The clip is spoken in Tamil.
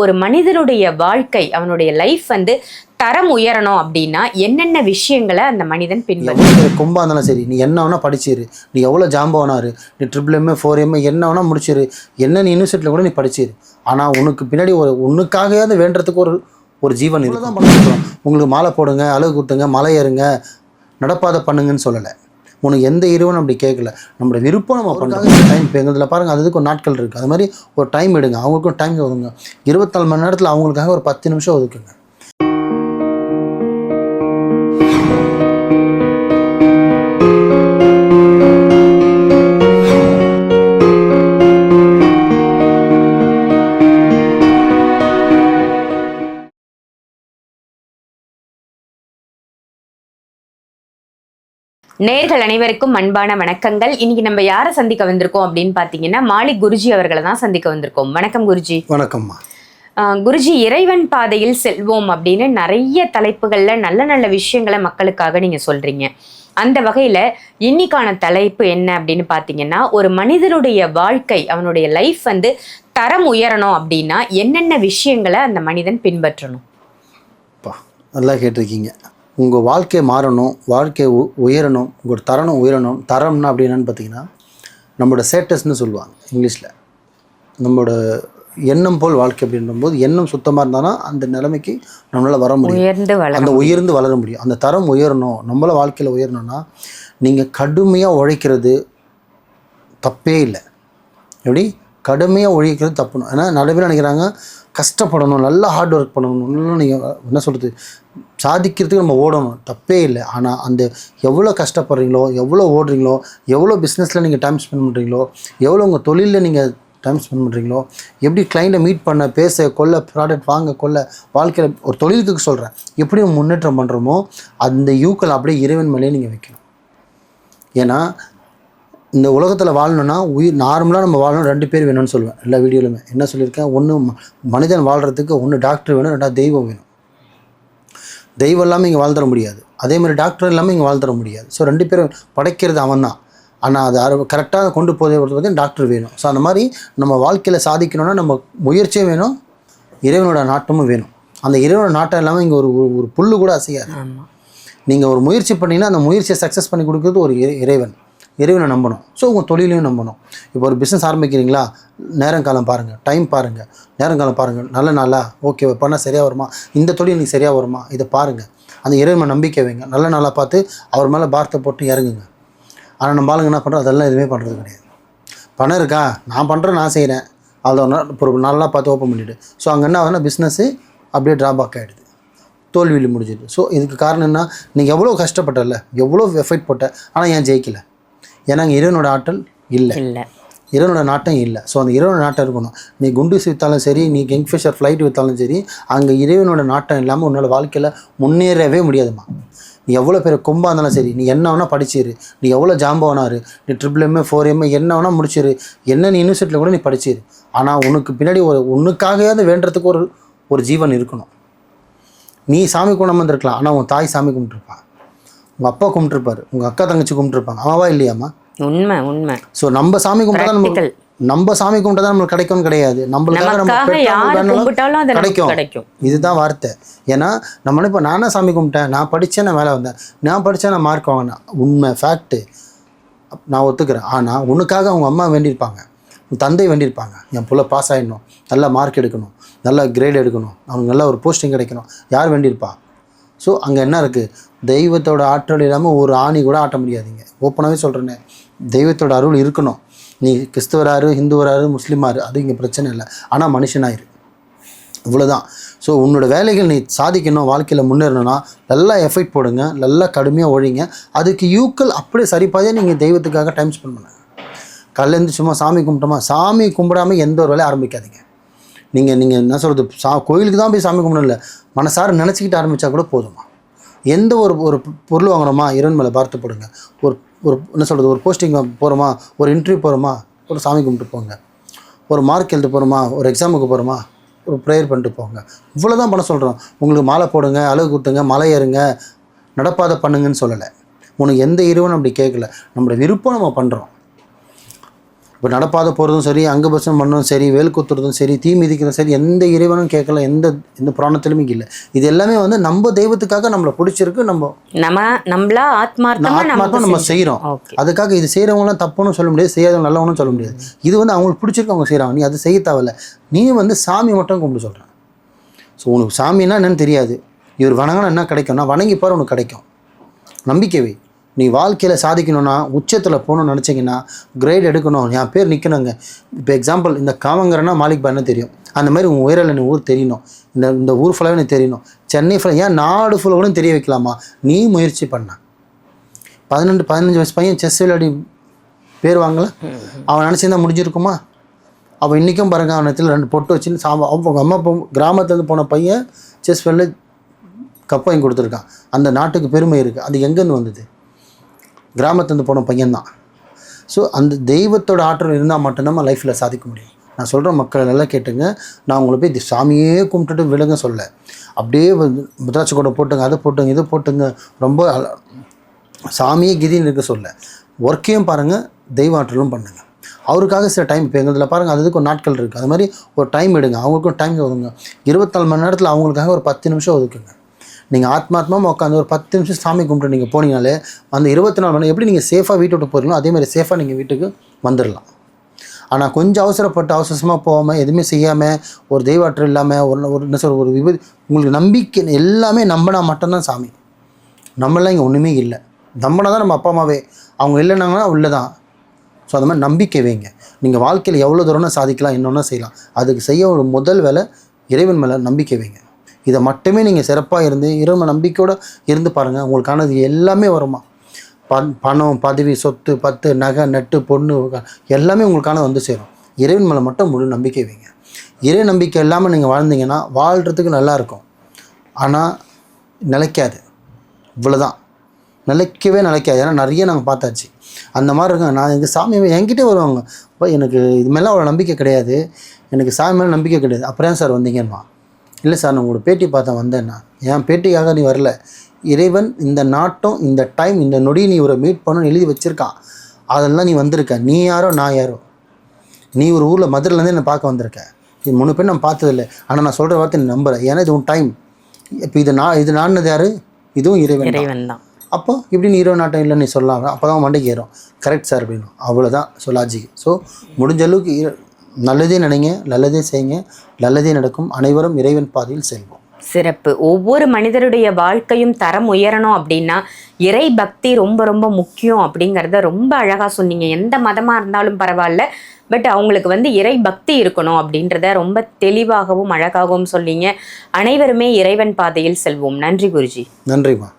ஒரு மனிதனுடைய வாழ்க்கை அவனுடைய லைஃப் வந்து தரம் உயரணும் அப்படின்னா என்னென்ன விஷயங்களை அந்த மனிதன் பின்பற்ற கொம்பா இருந்தாலும் சரி நீ என்ன வேணால் படிச்சிரு. நீ எவ்வளோ ஜாம்பவனாரு நீ ட்ரிபிள் எம்ஏ ஃபோர் எம்ஏ என்ன வேணால் முடிச்சிரு. என்ன நீ யூனிவர்சிட்டியில் கூட நீ படிச்சிரு. ஆனால் உனக்கு பின்னாடி ஒரு உனக்காகவே வேண்டுறதுக்கு ஒரு ஒரு ஜீவன் இவ்வளோ தான் பண்ண உங்களுக்கு மாலை போடுங்க அழகு குத்துங்க மலை ஏறுங்க நடப்பாதை பண்ணுங்கன்னு சொல்லலை. உனக்கு எந்த இருவனும் அப்படி கேட்கல. நம்மளோட விருப்பம் நம்ம பண்ணுறாங்க டைம் இப்போ எங்கள் பாருங்கள் அதுக்கு ஒரு நாட்கள் இருக்குது அது மாதிரி ஒரு டைம் எடுங்க. அவங்களுக்கும் டைம் ஒதுங்க. இருபத்தாலு மணி நேரத்தில் அவங்களுக்காக ஒரு பத்து நிமிஷம் ஒதுக்குங்க. நேர்கள் அனைவருக்கும் அன்பான வணக்கங்கள். இன்னைக்கு நம்ம யாரை சந்திக்க வந்திருக்கோம் அப்படின்னு பார்த்தீங்கன்னா மாலிக் குருஜி அவர்களை தான் சந்திக்க வந்திருக்கோம். வணக்கம் குருஜி. வணக்கம்மா. குருஜி இறைவன் பாதையில் செல்வோம் அப்படின்னு நிறைய தலைப்புகள்ல நல்ல நல்ல விஷயங்களை மக்களுக்காக நீங்க சொல்றீங்க. அந்த வகையில இன்னைக்கான தலைப்பு என்ன அப்படின்னு பார்த்தீங்கன்னா ஒரு மனிதனுடைய வாழ்க்கை அவனுடைய லைஃப் வந்து தரம் உயரணும் அப்படின்னா என்னென்ன விஷயங்களை அந்த மனிதன் பின்பற்றணும்? நல்லா கேட்டிருக்கீங்க. உங்கள் வாழ்க்கை மாறணும் வாழ்க்கை உ- உயரணும் உங்களோட தரணும் உயரணும் தரம்னா அப்படி என்னன்னு பார்த்தீங்கன்னா நம்மளோட சேட்டஸ்னு சொல்லுவாங்க இங்கிலீஷில். நம்மளோட எண்ணம் போல் வாழ்க்கை அப்படின்றபோது எண்ணம் சுத்தமாக இருந்தாலும் அந்த நிலைமைக்கு நம்மளால் வர முடியும். அந்த உயர்ந்து வளர முடியும். அந்த தரம் உயரணும் நம்மள வாழ்க்கையில் உயரணும்னா நீங்கள் கடுமையாக உழைக்கிறது தப்பே இல்லை. எப்படி? கடுமையாக உழைக்கிறது தப்புணும் ஏன்னா நிறைய பேர் நினைக்கிறாங்க கஷ்டப்படணும் நல்லா ஹார்ட் ஒர்க் பண்ணணும் நல்லா நீங்கள் என்ன சொல்கிறது சாதிக்கிறதுக்கு நம்ம ஓடணும் தப்பே இல்லை. ஆனால் அந்த எவ்வளோ கஷ்டப்படுறீங்களோ எவ்வளோ ஓடுறீங்களோ எவ்வளோ பிஸ்னஸில் நீங்கள் டைம் ஸ்பெண்ட் பண்ணுறீங்களோ எவ்வளோ உங்கள் தொழிலில் நீங்கள் டைம் ஸ்பெண்ட் பண்ணுறீங்களோ எப்படி கிளைண்ட்டை மீட் பண்ண பேச கொள்ள ப்ராடக்ட் வாங்க கொள்ள வாழ்க்கையில் ஒரு தொழிலுக்கு சொல்கிறேன் எப்படி முன்னேற்றம் பண்ணுறோமோ அந்த யூக்கள் அப்படியே இறைவன் மேலேயே நீங்கள் வைக்கணும். ஏன்னா இந்த உலகத்தில் வாழணும்னா உயிர் நார்மலாக நம்ம வாழணும் ரெண்டு பேர் வேணும்னு சொல்லுவேன். எல்லா வீடியோலுமே என்ன சொல்லியிருக்கேன்? ஒன்று மனிதன் வாழ்கிறதுக்கு ஒன்று டாக்டர் வேணும் ரெண்டாவது தெய்வம் வேணும். தெய்வம் இல்லாமல் இங்கே வாழ்ந்துட முடியாது. அதே மாதிரி டாக்டர் இல்லாமல் இங்கே வாழ்ந்துட முடியாது. ஸோ ரெண்டு பேரும் படைக்கிறது அவன் தான் ஆனால் அது அறு கரெக்டாக கொண்டு போதே வந்து டாக்டர் வேணும். ஸோ அந்த மாதிரி நம்ம வாழ்க்கையில் சாதிக்கணும்னா நம்ம முயற்சியும் வேணும் இறைவனோட நாட்டமும் வேணும். அந்த இறைவனோட நாட்டம் இல்லாமல் இங்கே ஒரு ஒரு- புல்லு கூட அசையாது. நீங்கள் ஒரு முயற்சி பண்ணீங்கன்னா அந்த முயற்சியை சக்ஸஸ் பண்ணி கொடுக்குறது ஒரு இறை- இறைவன். இறைவனை நம்பணும். ஸோ உங்கள் தொழிலையும் நம்பணும். இப்போ ஒரு பிஸ்னஸ் ஆரம்பிக்கிறீங்களா? நேரங்காலம் பாருங்கள் டைம் பாருங்கள் நேரங்காலம் பாருங்கள் நல்ல நாளா? ஓகே பண்ணால் சரியாக வருமா? இந்த தொழில் நீ சரியாக வருமா? இதை பாருங்கள் அந்த இறைவன் நம்பிக்கை வைங்க. நல்ல நாளாக பார்த்து அவர் மேலே பாரத்தை போட்டு இறங்குங்க. ஆனால் நம்ம ஆளுங்க என்ன பண்ணுறோம் அதெல்லாம் எதுவுமே பண்ணுறது கிடையாது. பணம் இருக்கா? நான் பண்ணுறேன் நான் செய்கிறேன் அதை ஒரு நாள் நல்லா பார்த்து ஓப்பன் பண்ணிவிடு ஸோ அங்கே என்ன ஆகுதுன்னா பிஸ்னஸ்ஸு அப்படியே ட்ராபேக் ஆகிடுது தோல்வியில் முடிஞ்சுது ஸோ இதுக்கு காரணம் என்ன? நீங்கள் எவ்வளோ கஷ்டப்பட்டல எவ்வளோ எஃபெக்ட் போட்ட? ஆனால் ஏன் ஜெயிக்கலை? ஏன்னா அங்கே இறைவனோட ஆற்றல் இல்லை. இல்ல. இறைவனோட நாட்டம் இல்லை. ஸோ அந்த இறைவனோட நாட்டம் இருக்கணும். நீ குண்டூசி விற்றாலும் சரி நீ கிங்ஃபிஷர் ஃப்ளைட் விற்றாலும் சரி அங்கே இறைவனோட நாட்டம் இல்லாமல் உன்னோட வாழ்க்கையில் முன்னேறவே முடியாதுமா நீ எவ்வளோ பேர் கொம்பா இருந்தாலும் சரி நீ என்ன வேணால் படிச்சிரு. நீ எவ்வளோ ஜாம்பவனாரு நீ ட்ரிபிள் எம்ஏ ஃபோர் எம்ஏ என்ன வேணால் முடிச்சிரு. என்ன நீ யூனிவர்சிட்டியில் கூட நீ படிச்சிரு. ஆனால் உனக்கு பின்னாடி ஒரு உனக்காகவே வேண்டுறதுக்கு ஒரு ஒரு ஜீவன் இருக்கணும். நீ சாமி குணம் வந்திருக்கலாம் ஆனால் உன் தாய் சாமி கும்பிட்டுருப்பான் உங்கள் அப்பா கும்பிட்டுருப்பாரு. உங்கள் அக்கா தங்கச்சி கும்பிட்டுருப்பாங்க. அம்மாவா இல்லையாம்மா? உண்மை உண்மை. ஸோ நம்ம சாமி கும்பிட்டா. நம்ம நம்ம சாமி கும்பிட்டா தான் நம்மளுக்கு கிடைக்கும்னு கிடையாது. நம்மளுக்காக நம்ம கிடைக்கும். கிடைக்கும். இதுதான் வார்த்தை. ஏன்னா நம்ம இப்போ நானே சாமி கும்பிட்டேன் நான் படித்தேன் நான் மேலே வந்தேன். நான் படித்தேன் நான் மார்க் வாங்கினேன். உண்மை ஃபேக்ட்டு நான் ஒத்துக்கிறேன். ஆனால் உனக்காக அவங்க அம்மா வேண்டியிருப்பாங்க. உன் தந்தை வேண்டியிருப்பாங்க. என் புள்ள பாஸ் ஆகிடணும் நல்ல மார்க் எடுக்கணும். நல்ல கிரேட் எடுக்கணும். அவனுக்கு நல்ல ஒரு போஸ்டிங் கிடைக்கணும். யார் வேண்டியிருப்பா? ஸோ அங்கே என்ன இருக்குது தெய்வத்தோட ஆற்றல் இல்லாமல் ஒரு ஆணி கூட ஆட்ட முடியாதுங்க. ஓப்பனாகவே சொல்கிறேனே தெய்வத்தோட அருள் இருக்கணும். நீ கிறிஸ்துவராரு ஹிந்துவராரு முஸ்லீமாரு அது இங்கே பிரச்சனை இல்லை. ஆனால் மனுஷனாயிரு. இவ்வளோதான் ஸோ உன்னோட வேலைகள் நீ சாதிக்கணும் வாழ்க்கையில் முன்னேறணும்னா நல்லா எஃபெக்ட் போடுங்க நல்லா கடுமையாக ஒழிங்க. அதுக்கு யூக்கள் அப்படியே சரிப்பாதே நீங்கள் தெய்வத்துக்காக டைம் ஸ்பெண்ட் பண்ணுங்க. கல்லேருந்து சும்மா சாமி கும்பிட்டோமா சாமி கும்பிடாம எந்த ஒரு வேலையும் ஆரம்பிக்காதீங்க. நீங்கள் நீங்கள் என்ன சொல்கிறது சா கோயிலுக்கு தான் போய் சாமி கும்பிடணும் இல்லை மனசார நினச்சிக்கிட்டு ஆரம்பித்தா கூட போதுமா? எந்த ஒரு ஒரு பொருள் வாங்கணுமா இறைவன் மேலே பார்த்து போடுங்க. ஒரு ஒரு என்ன சொல்கிறது ஒரு போஸ்டிங் போகிறோமா ஒரு இன்டர்வியூ போகிறோமா ஒரு சாமி கும்பிட்டு போங்க. ஒரு மார்க் எழுத போகிறோமா ஒரு எக்ஸாமுக்கு போகிறோமா ஒரு ப்ரேயர் பண்ணிட்டு போங்க. இவ்வளோ தான் பண்ண சொல்கிறோம் உங்களுக்கு மாலை போடுங்க அழகு குத்துங்க மலை ஏறுங்க நடப்பாதை பண்ணுங்கன்னு சொல்லலை. உனக்கு எந்த இறைவனும் அப்படி கேட்கல. நம்மளோட விருப்பம் நம்ம பண்ணுறோம் இப்போ நடப்பாத போகிறதும் சரி அங்கபட்சம் பண்ணதும் சரி வேல் குத்துறதும் சரி தீ மிதிக்கிறதும் சரி எந்த இறைவனும் கேட்கல எந்த எந்த புராணத்திலுமே இல்லை. இது எல்லாமே வந்து நம்ம தெய்வத்துக்காக நம்மளை பிடிச்சிருக்கு நம்ம நம்ம நம்மளா ஆத்மார்த்தமா ஆத்மார்த்தம் நம்ம செய்கிறோம் அதுக்காக இது செய்கிறவங்களாம் தப்புன்னு சொல்ல முடியாது செய்யாதவங்க நல்லவனும் சொல்ல முடியாது. இது வந்து அவங்களுக்கு பிடிச்சிருக்கு அவங்க செய்கிறாங்க நீ அதை செய்ய தேவையில்ல. நீ வந்து சாமி மட்டும் கும்பிட்டு சொல்கிறேன் ஸோ உனக்கு சாமின்னா என்னன்னு தெரியாது. இவர் வணங்கினா என்ன கிடைக்கும்னா வணங்கி பாரு உனக்கு கிடைக்கும். நம்பிக்கை வை. நீ வாழ்க்கையில் சாதிக்கணும்னா உச்சத்தில் போகணும்னு நினச்சிங்கன்னா கிரேட் எடுக்கணும் என் பேர் நிற்கணுங்க இப்போ எக்ஸாம்பிள் இந்த காமங்கரனா மாலிக் பண்ண தெரியும். அந்த மாதிரி உன் உயரில் நீ ஊர் தெரியணும். இந்த இந்த ஊர் ஃபுல்லாகவே எனக்கு தெரியணும். சென்னை ஃபுல்லாக ஏன் நாடு ஃபுல்லாக கூட தெரிய வைக்கலாமா? நீ முயற்சி பண்ண. பதினெண்டு பதினஞ்சு வயசு பையன் செஸ் விளையாடி பேர் வாங்கல? அவன் நினச்சிருந்தா முடிஞ்சிருக்குமா? அவன் இன்றைக்கும் பாருங்க அவன் இடத்துல ரெண்டு பொட்டு வச்சுன்னு சாம அவங்க அம்மா போ கிராமத்துலேருந்து போன பையன் செஸ் விளையாடி கப் வாங்கி கொடுத்துருக்கான். அந்த நாட்டுக்கு பெருமை இருக்குது அது எங்கேருந்து வந்தது? கிராமத்துலேருந்து போன பையன்தான். ஸோ அந்த தெய்வத்தோட ஆற்றல் இருந்தால் மட்டும் நம்ம லைஃப்பில் சாதிக்க முடியும். நான் சொல்கிற மக்கள் நல்லா கேட்டுங்க. நான் உங்களை போய் சாமியே கும்பிட்டுட்டு விழுங்க சொல்ல. அப்படியே வந்து கூட போட்டுங்க அதை போட்டுங்க இதை போட்டுங்க. ரொம்ப சாமியே கிதின்னு இருக்க சொல்ல. ஒர்க்கையும் பாருங்கள் தெய்வ ஆற்றலும் பண்ணுங்கள் அவருக்காக சில டைம் இப்போ எங்களுதில் பாருங்கள் அதுக்கு ஒரு நாட்கள் இருக்குது அது மாதிரி ஒரு டைம் எடுங்க. அவங்களுக்கும் டைம் ஒதுங்க. இருபத்தாலு மணி நேரத்தில் அவங்களுக்காக ஒரு பத்து நிமிஷம் ஒதுக்குங்க. நீங்கள் ஆத்மாத்மா உட்காந்து ஒரு பத்து நிமிஷம் சாமி கும்பிட்டு நீங்கள் போனீங்கனாலே அந்த இருபத்தி நாலு மணி எப்படி நீங்கள் சேஃபாக வீட்டை விட்டு போகிறீங்களோ அதே மாதிரி சேஃபாக நீங்கள் வீட்டுக்கு வந்துடலாம். ஆனால் கொஞ்சம் அவசரப்பட்டு அவசரமாக போகாமல் எதுவுமே செய்யாமல் ஒரு தெய்வாற்றல் இல்லாமல் ஒரு ஒரு என்ன சொல்ற ஒரு விபத்து உங்களுக்கு நம்பிக்கை எல்லாமே நம்பினா மட்டும்தான் சாமி. நம்மளாம் இங்கே ஒன்றுமே இல்லை. நம்பினா தான் நம்ம அப்பா அம்மாவே. அவங்க இல்லைனாங்கன்னா உள்ளே தான் ஸோ அந்த மாதிரி நம்பிக்கை வைங்க. நீங்கள் வாழ்க்கையில் எவ்வளோ தூரம்னா சாதிக்கலாம் என்னென்னா செய்யலாம். அதுக்கு செய்ய ஒரு முதல் வேலை இறைவன் மேலே நம்பிக்கை வைங்க. இதை மட்டுமே நீங்கள் சிறப்பாக இருந்து இறைவன் நம்பிக்கையோடு இருந்து பாருங்கள் உங்களுக்கானது எல்லாமே வருமா? பண் பணம் பதவி சொத்து பத்து நகை நட்டு பொண்ணு எல்லாமே உங்களுக்கான வந்து சேரும். இறைவன் மேலே மட்டும் முழு நம்பிக்கை வைங்க. இறை நம்பிக்கை இல்லாமல் நீங்கள் வாழ்ந்தீங்கன்னா வாழ்கிறதுக்கு நல்லா இருக்கும். ஆனால் நிலைக்காது. இவ்வளோதான் நிலைக்கவே நிலைக்காது. ஏன்னா நிறைய நாங்கள் பார்த்தாச்சு. அந்த மாதிரி இருக்காங்க நான் எங்கள் சாமி என்கிட்டே வருவாங்க. இப்போ எனக்கு இது மேலே அவ்வளோ நம்பிக்கை கிடையாது. எனக்கு சாமி மேலே நம்பிக்கை கிடையாது. அப்புறம் ஏன் சார் வந்தீங்கம்மா? இல்லை சார் நான் உங்களோட பேட்டி பார்த்தேன் வந்தேன்னா என் பேட்டிக்காக நீ வரல. இறைவன் இந்த நாட்டம் இந்த டைம் இந்த நொடி நீ இவரை மீட் பண்ணணும்னு எழுதி வச்சிருக்கான். அதெல்லாம் நீ வந்திருக்க. நீ யாரோ நான் யாரோ. நீ ஒரு ஊரில் மதுரையிலேருந்து என்னை பார்க்க வந்திருக்க. இது மூணு பேர் நான் பார்த்ததில்ல. ஆனால் நான் சொல்கிற வார்த்தை நீ நம்புறேன் ஏன்னா இது உன் டைம் இப்போ இது நான் இது நான்னது யாரு? இதுவும் இறைவன் தான். இறைவன் தான். அப்போ இப்படி நீ இருபது நாட்டம் இல்லைன்னு நீ சொல்லலாம் அப்போ தான் மண்டைக்கு ஏறும். கரெக்ட் சார் அப்படின்னு அவ்வளோதான் ஸோ லாஜிக் ஸோ முடிஞ்ச அளவுக்கு நல்லதே நினைங்க நல்லதே செய்யுங்க நல்லதே நடக்கும். அனைவரும் இறைவன் பாதையில் செல்வோம். சிறப்பு. ஒவ்வொரு மனிதருடைய வாழ்க்கையும் தரம் உயரணும் அப்படின்னா இறை பக்தி ரொம்ப ரொம்ப முக்கியம் அப்படிங்கிறத ரொம்ப அழகா சொன்னீங்க. எந்த மதமா இருந்தாலும் பரவாயில்ல பட் அவங்களுக்கு வந்து இறை பக்தி இருக்கணும் அப்படின்றத ரொம்ப தெளிவாகவும் அழகாகவும் சொன்னீங்க. அனைவருமே இறைவன் பாதையில் செல்வோம். நன்றி குருஜி. நன்றிம்மா.